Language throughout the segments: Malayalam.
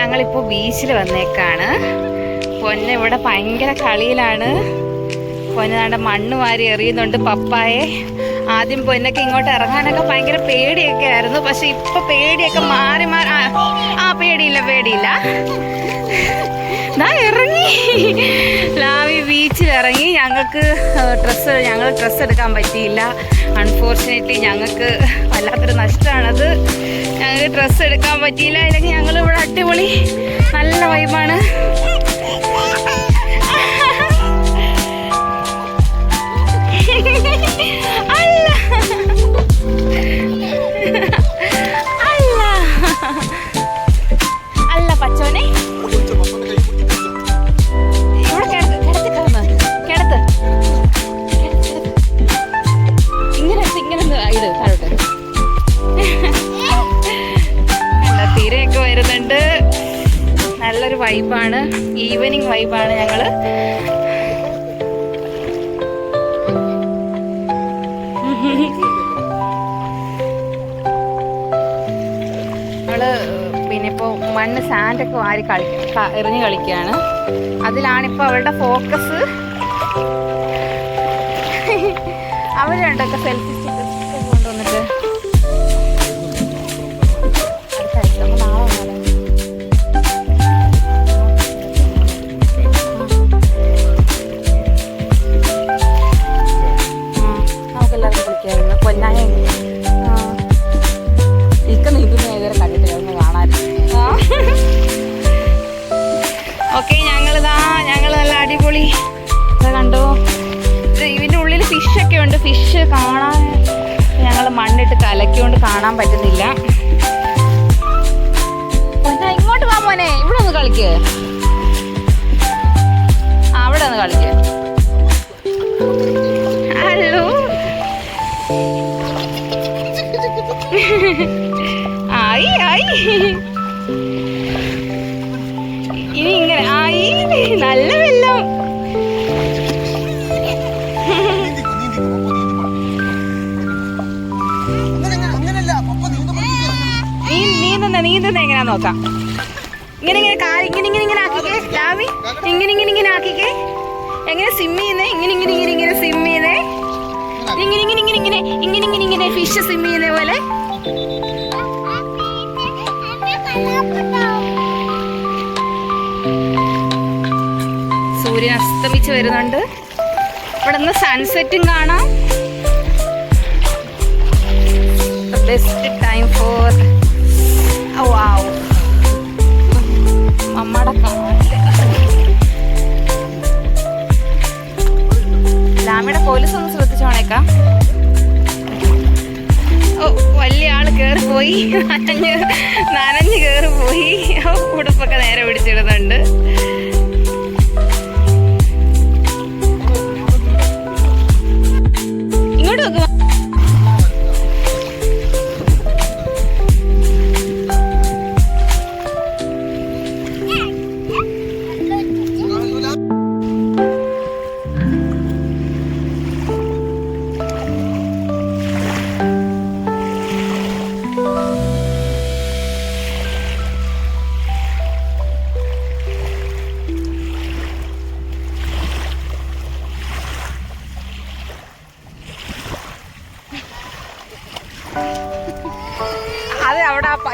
ഞങ്ങളിപ്പോൾ ബീച്ചിൽ വന്നേക്കാണ്. പൊന്ന ഇവിടെ ഭയങ്കര കളിയിലാണ്. പൊന്നാണ്ട് മണ്ണ് വാരി എറിയുന്നുണ്ട് പപ്പായെ. ആദ്യം പൊന്നൊക്കെ ഇങ്ങോട്ട് ഇറങ്ങാനൊക്കെ ഭയങ്കര പേടിയൊക്കെ ആയിരുന്നു. പക്ഷെ ഇപ്പൊ പേടിയൊക്കെ മാറി മാറി ആ, പേടിയില്ല പേടിയില്ല. ഇറങ്ങി. ലാവി ബീച്ചിൽ ഇറങ്ങി. ഞങ്ങൾക്ക് ഡ്രസ്സ് ഞങ്ങൾ ഡ്രസ്സ് എടുക്കാൻ പറ്റിയില്ല. അൺഫോർച്ചുനേറ്റ്ലി ഞങ്ങൾക്ക് വല്ലാത്തൊരു നഷ്ടമാണത്. ഞങ്ങൾക്ക് ഡ്രസ്സ് എടുക്കാൻ പറ്റിയില്ല. അല്ലെങ്കിൽ ഞങ്ങൾ ഇവിടെ അടിപൊളി നല്ല വൈബാണ് ഇട് താഴോട്ട് കണ്ടോ തിരയൊക്കെ വരുന്നുണ്ട്. നല്ലൊരു വൈബാണ് ഈവനിങ് വൈബാണ് ഞങ്ങൾ. നമ്മൾ പിന്നെ ഇപ്പോൾ മണ്ണ് സാൻഡൊക്കെ വാരി കളിക്ക എറിഞ്ഞ് കളിക്കുകയാണ്. അതിലാണിപ്പോൾ അവരുടെ ഫോക്കസ് അവരുണ്ടൊക്കെ സെൽഫി മണ്ണിട്ട് കാണാൻ പറ്റുന്നില്ല. ഇങ്ങോട്ട് വാ മോനെ. ഇവിടെ ഒന്ന് കളിക്ക്. അവിടെ ഒന്ന് കളിക്ക്. ഹലോ? ആയി ആയി. ഇനി ഇങ്ങനെ ആയി. നല്ല വെള്ളം. നോക്കാം ഇങ്ങനെ ഇങ്ങനെ കാൽ ഇങ്ങനെ ഇങ്ങനെ ഇങ്ങനെ ആക്കിക്കേ ലാവി ഇങ്ങനെ ഇങ്ങനെ ഇങ്ങനെ ആക്കിക്കേ എങ്ങനെ സിം ചെയ്യുന്നേ ഇങ്ങനെ ഇങ്ങനെ ഇങ്ങനെ ഇങ്ങനെ സിം ചെയ്യുന്നേ ഇങ്ങനെ ഇങ്ങനെ ഇങ്ങനെ ഇങ്ങനെ ഇങ്ങനെ ഇങ്ങനെ ഇങ്ങനെ ഫിഷ് സിം ചെയ്യുന്ന പോലെ സൂര്യൻ അസ്തമിച്ച് വരുന്നുണ്ട് ഇവിടെ നിന്ന് സൺസെറ്റും കാണാം ബെസ്റ്റ് ടൈം ഫോർ കാലിൽ ലാമയുടെ പോലീസ് ഒന്ന് ശ്രദ്ധിച്ചോണേക്കാം ഓ വലിയ ആൾ കേറി പോയി നനഞ്ഞ് നനഞ്ഞ് കേറി പോയി ഉടുപ്പൊക്കെ നേരെ പിടിച്ചിടുന്നുണ്ട്.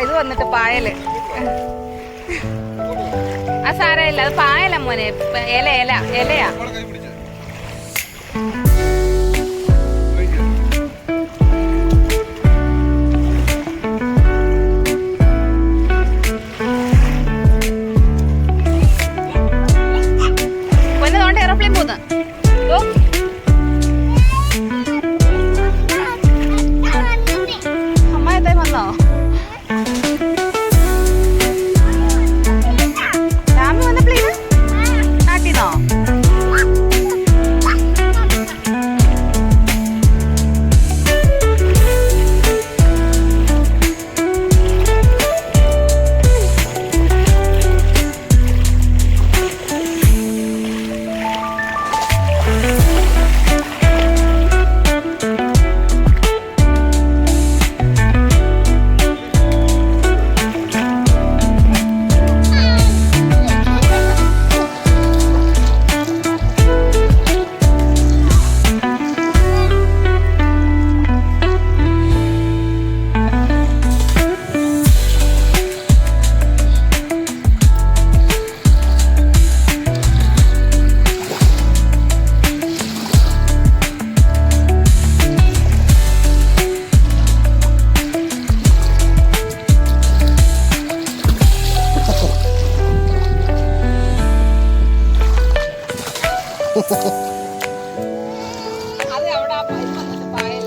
ഇത് വന്നിട്ട് പായൽ. ആ സാരമില്ല അത് പായല മോനെ. ഇല ഇല ഇലയാ.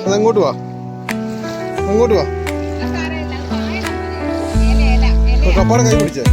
അതെങ്ങോട്ട് വാ. അങ്ങോട്ട് വാ. കപ്പാടെ കൈ പിടിച്ചേ.